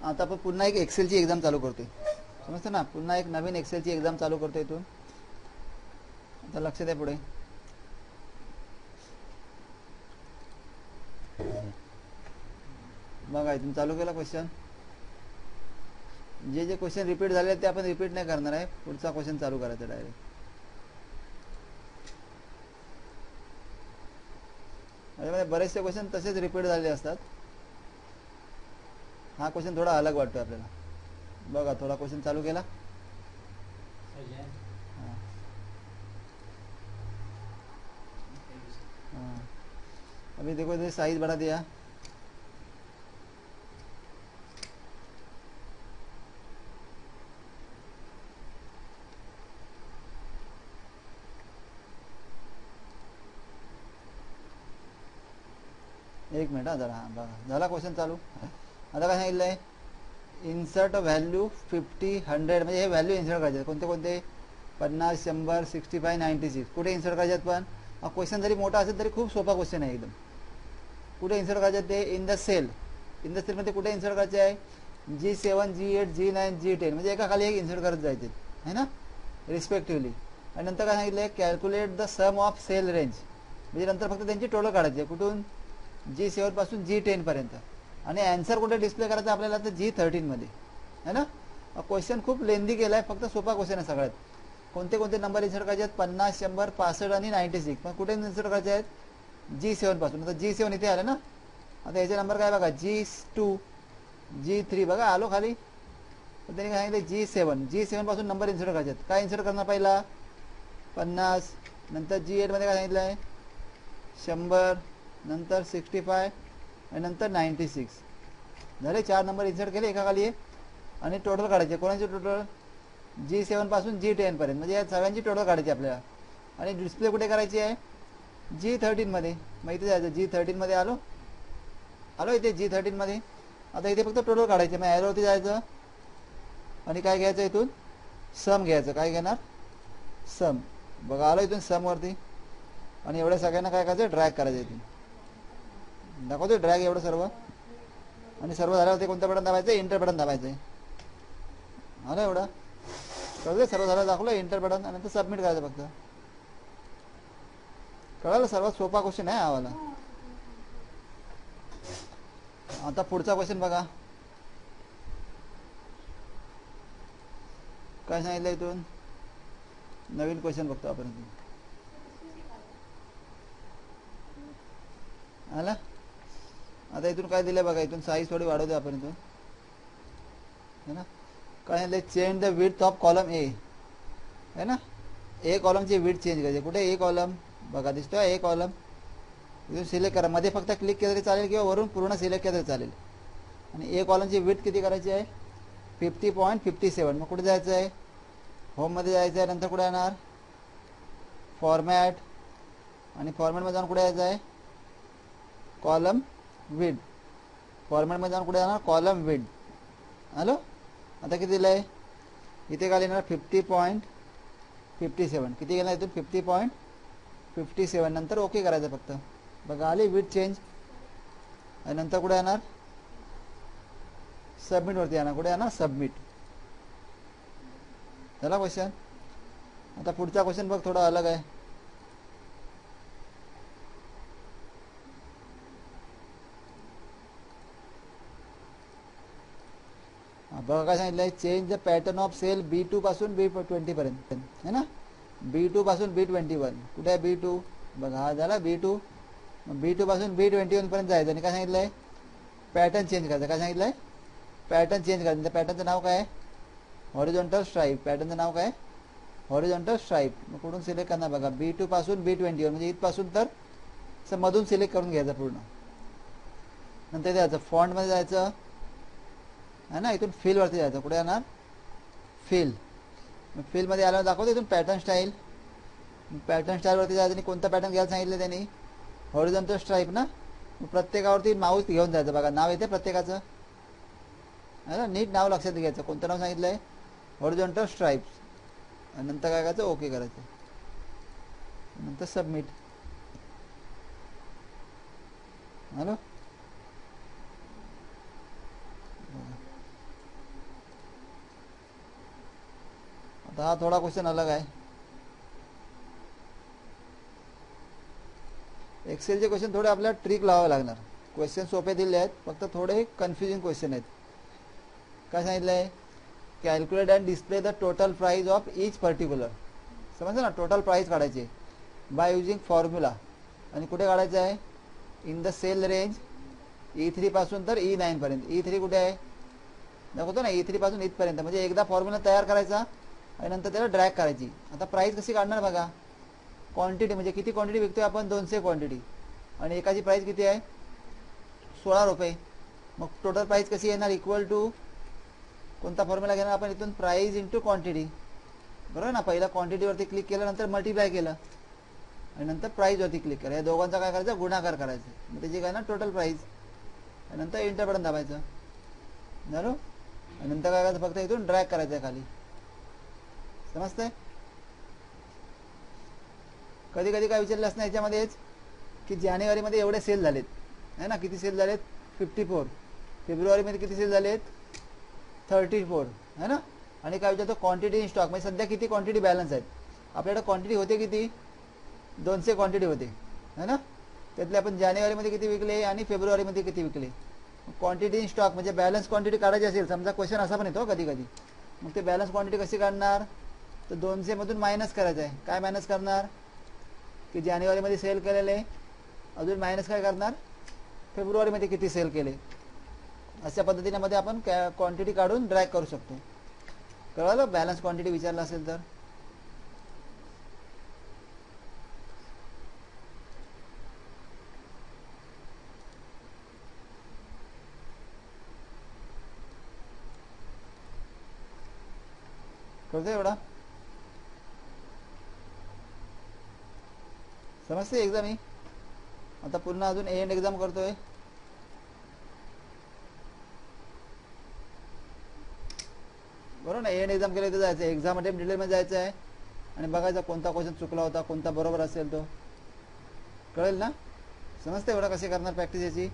आता आपण पुन्हा एक एक्सेलची एक्झाम चालू करतोय. समजतं ना? पुन्हा एक नवीन एक्सेलची एक्झाम चालू करतोय इथून. आता लक्ष द्या पुढे. बघा इथून चालू केला क्वेश्चन जे जे क्वेश्चन रिपीट झाले ते आपण रिपीट नाही करणार आहे. पुढचा क्वेश्चन चालू करायचा डायरेक्ट त्याच्यामध्ये म्हणजे बरेचसे क्वेश्चन तसेच रिपीट झालेले असतात. हा क्वेश्चन थोडा अलग वाटतो आपल्याला. बघा थोडा क्वेश्चन चालू केला. अभी देखो इधर साइज बढ़ा दिया. एक मिनिट हा जरा हा बघा. झाला क्वेश्चन चालू? आता काय सांगितलं आहे इन्सर्ट व्हॅल्यू फिफ्टी हंड्रेड म्हणजे हे व्हॅल्यू इन्सर्ट करायचे कोणते कोणते? पन्नास शंभर सिक्स्टी फाय नाईन्टी सिक्स कुठे इन्सर्ट करायचे आहेत पण? हा क्वेश्चन जरी मोठा असेल तरी खूप सोपा क्वेश्चन आहे एकदम. कुठे इन्सर्ट करायचे ते? In the cell in the सेलमध्ये कुठे इन्सर्ट करायचे आहे? G seven G eight G nine G ten म्हणजे एका खाली एक इन्सर्ट करत जायचे आहे ना? रिस्पेक्टिव्हली आणि नंतर काय सांगितलं आहे calculate the sum of cell range म्हणजे नंतर फक्त त्यांची टोटल काढायची आहे. कुठून? जी सेवनपासून जी टेनपर्यंत आणि अँसर कुठे डिस्प्ले करायचा आपल्याला तर जी थर्टीनमध्ये है ना? क्वेश्चन खूप लेंदी केला आहे फक्त सोपा क्वेश्चन आहे सगळ्यात. कोणते कोणते नंबर इन्सर्ट करायचे आहेत? पन्नास शंभर पासष्ट आणि नाईन्टी सिक्स पण कुठे इन्सर्ट करायचे आहेत? जी सेवनपासून आता जी सेवन इथे आलं ना? आता याचे नंबर काय बघा? जी टू जी थ्री बघा आलो खाली. त्यांनी काय सांगितलं जी सेवन जी सेवनपासून नंबर इन्सर्ट करायचे आहेत. काय इन्सर्ट करणार पहिला? पन्नास. नंतर जी एटमध्ये काय सांगितलं आहे शंभर. नंतर सिक्स्टी फाय आणि नंतर नाईन्टी सिक्स झाले चार नंबर इन्सर्ट केले एका खाली आणि टोटल काढायचे. कोणाचे टोटल जी सेवनपासून जी टेनपर्यंत म्हणजे या सगळ्यांची टोटल काढायची आपल्याला. आणि डिस्प्ले कुठे करायची आहे? जी थर्टीनमध्ये मग इथे जायचं. जी थर्टीनमध्ये आलो. आलो इथे जी थर्टीनमध्ये आता इथे फक्त टोटल काढायचे. मग ॲरोवरती जायचं. आणि काय घ्यायचं इथून? सम घ्यायचं. काय घेणार? सम बघा आलो इथून समवरती आणि एवढ्या सगळ्यांना काय करायचं? ड्रॅग करायचं इथून. दाखवतो ड्रॅग एवढं सर्व. आणि सर्व झाल्यावरती कोणतं बटन दाबायचं इंटर बटन दाबायचं आहे आलं एवढं? कळलं? सर्व झालं दाखवलं इंटर बटन आणि नंतर सबमिट करायचं फक्त. कळलं सर्वात सोपा क्वेश्चन आहे आम्हाला. आता पुढचा क्वेश्चन बघा. काय सांगितलं इथून? नवीन क्वेश्चन बघतो आपण आला? आता इथून काय दिलं बघा इथून साईज थोडी वाढवते आपण इथून. है ना? काय सांगितलं change the width of column A है ना? ए कॉलमची विथ चेंज करायची. कुठे ए कॉलम बघा दिसतोय ए कॉलम इथून सिलेक्ट करा. मध्ये फक्त क्लिक केलं तरी चालेल किंवा वरून पूर्ण सिलेक्ट केलं तरी चालेल. आणि ए कॉलमची विथ किती करायची आहे? फिफ्टी पॉईंट फिफ्टी सेवन मग कुठे जायचं आहे? होममध्ये जायचं आहे. नंतर कुठे येणार? फॉर्मॅट आणि फॉर्मॅटमध्ये जाऊन कुठे यायचं आहे? कॉलम विड. फॉर्मॅटमध्ये जाऊन कुठे जाणार? Column width. हॅलो? आता किती दिलं आहे इथे काय येणार फिफ्टी पॉईंट फिफ्टी सेवन किती गेला इथून? फिफ्टी पॉईंट फिफ्टी सेवन नंतर ओके करायचं फक्त. बघा आली विड चेंज आणि नंतर कुठे येणार सबमिटवरती येणार कुठे येणार सबमिट झाला क्वेश्चन आता पुढचा क्वेश्चन बघ थोडा अलग आहे. बघा काय सांगितलंय change the pattern of cell B two पासून बी ट्वेंटी पर्यंत. है ना? बी टू पासून बी ट्वेंटी वन कुठे आहे बी टू बघा हा झाला बी टू बी टू पासून बी ट्वेंटी वन पर्यंत जायचं. आणि काय सांगितलंय पॅटर्न चेंज करायचं. काय सांगितलंय पॅटर्न चेंज करायचं. म्हणजे त्या पॅटर्नचं नाव काय हॉरिझॉन्टल स्ट्राईप पॅटर्नचं नाव काय हॉरिझॉन्टल स्ट्राईप मग कुठून सिलेक्ट करणार बघा? बी टू पासून बी ट्वेंटी वन म्हणजे इथपासून तर मधून सिलेक्ट करून घ्यायचं पूर्ण. नंतर जायचं. फॉन्टमध्ये जायचं. आहे ना इथून फिलवरती जायचं. कुठे येणार फिल मग फिलमध्ये आल्यावर दाखवतो इथून पॅटर्न स्टाईल पॅटर्न स्टाईलवरती जायचं आणि कोणता पॅटर्न घ्यायला सांगितलं त्यांनी? हॉरिझॉन्टल स्ट्राईप ना? प्रत्येकावरती माऊस घेऊन जायचं बघा. नाव येते प्रत्येकाचं? है ना नीट नाव लक्षात घ्यायचं. कोणतं नाव सांगितलं आहे हॉरिझॉन्टल स्ट्राईप्स आणि नंतर काय करायचं? ओके करायचं. नंतर सबमिट हॅलो? तर हा थोडा क्वेश्चन अलग आहे. एक्सेलचे क्वेश्चन थोडे आपल्याला ट्रिक लावावे लागणार. क्वेश्चन सोपे दिले आहेत फक्त थोडे कन्फ्युजिंग क्वेश्चन आहेत. काय सांगितलं आहे calculate and display the total price of each particular समजलं ना? टोटल प्राईज काढायचे. बाय युजिंग फॉर्म्युला आणि कुठे काढायचं आहे? In the cell range E थ्रीपासून तर ई नाईनपर्यंत ई थ्री कुठे आहे? दाखवतो ना e ई थ्रीपासून इथपर्यंत. म्हणजे एकदा फॉर्म्युला तयार करायचा आणि नंतर त्याला ड्रॅग करायची. आता प्राईस कशी काढणार बघा? क्वांटिटी म्हणजे किती क्वांटिटी विकतोय आपण? दोनशे क्वांटिटी आणि एकाची प्राईस किती आहे? सोळा रुपये. मग टोटल प्राईस कशी येणार? इक्वल टू कोणता फॉर्म्युला घेणार आपण इथून? प्राईज इंटू क्वांटिटी बरोबर ना? पहिला क्वांटिटीवरती क्लिक केलं नंतर मल्टिप्लाय केलं. आणि नंतर प्राईजवरती क्लिक करा या दोघांचा काय करायचं? गुणाकार करायचा. मग त्याची काय ना? टोटल प्राईज आणि नंतर इंटर बटन दाबायचं. झालो? आणि नंतर काय करायचं? फक्त इथून ड्रॅग करायचं आहे खाली. समजतंय? कधी कधी काय विचारलं असणार याच्यामध्येच? की जानेवारीमध्ये एवढे सेल झालेत. आहे ना? किती सेल झालेत? फिफ्टी फोर फेब्रुवारीमध्ये किती सेल झालेत? थर्टी फोर है ना? आणि काय विचारतो? क्वांटिटी इन स्टॉक म्हणजे सध्या किती क्वांटिटी बॅलन्स आहेत? आपल्याकडे क्वांटिटी होते किती? दोनशे क्वांटिटी होते. है ना? त्यातले आपण जानेवारीमध्ये किती विकले आणि फेब्रुवारीमध्ये किती विकले? क्वांटिटी इन स्टॉक म्हणजे बॅलन्स क्वांटिटी काढायची असेल समजा क्वेश्चन असा पण येतो हो कधी कधी. मग ते बॅलन्स क्वांटिटी कशी काढणार? तर दोनशेमधून मायनस करायचं आहे. काय मायनस करणार? की जानेवारीमध्ये सेल केलेले अजून मायनस काय करणार? फेब्रुवारीमध्ये किती सेल केले? अशा पद्धतीने मध्ये आपण कॅ क्वांटिटी काढून ड्रॅग करू शकतो. कळलं? बॅलन्स क्वांटिटी विचारला असेल तर. कळतं एवढा? समजते एक्झाम ही? आता पुन्हा अजून एंड एक्झाम करतोय. बरोबर ना? एंड एक्झाम केलं तर जायचं एक्झाम अटेम्प्ट डिटेलमध्ये जायचं आहे आणि बघायचा कोणता क्वेश्चन चुकला होता कोणता बरोबर असेल तो. कळेल ना? समजते एवढा कशी करणार प्रॅक्टिस याची?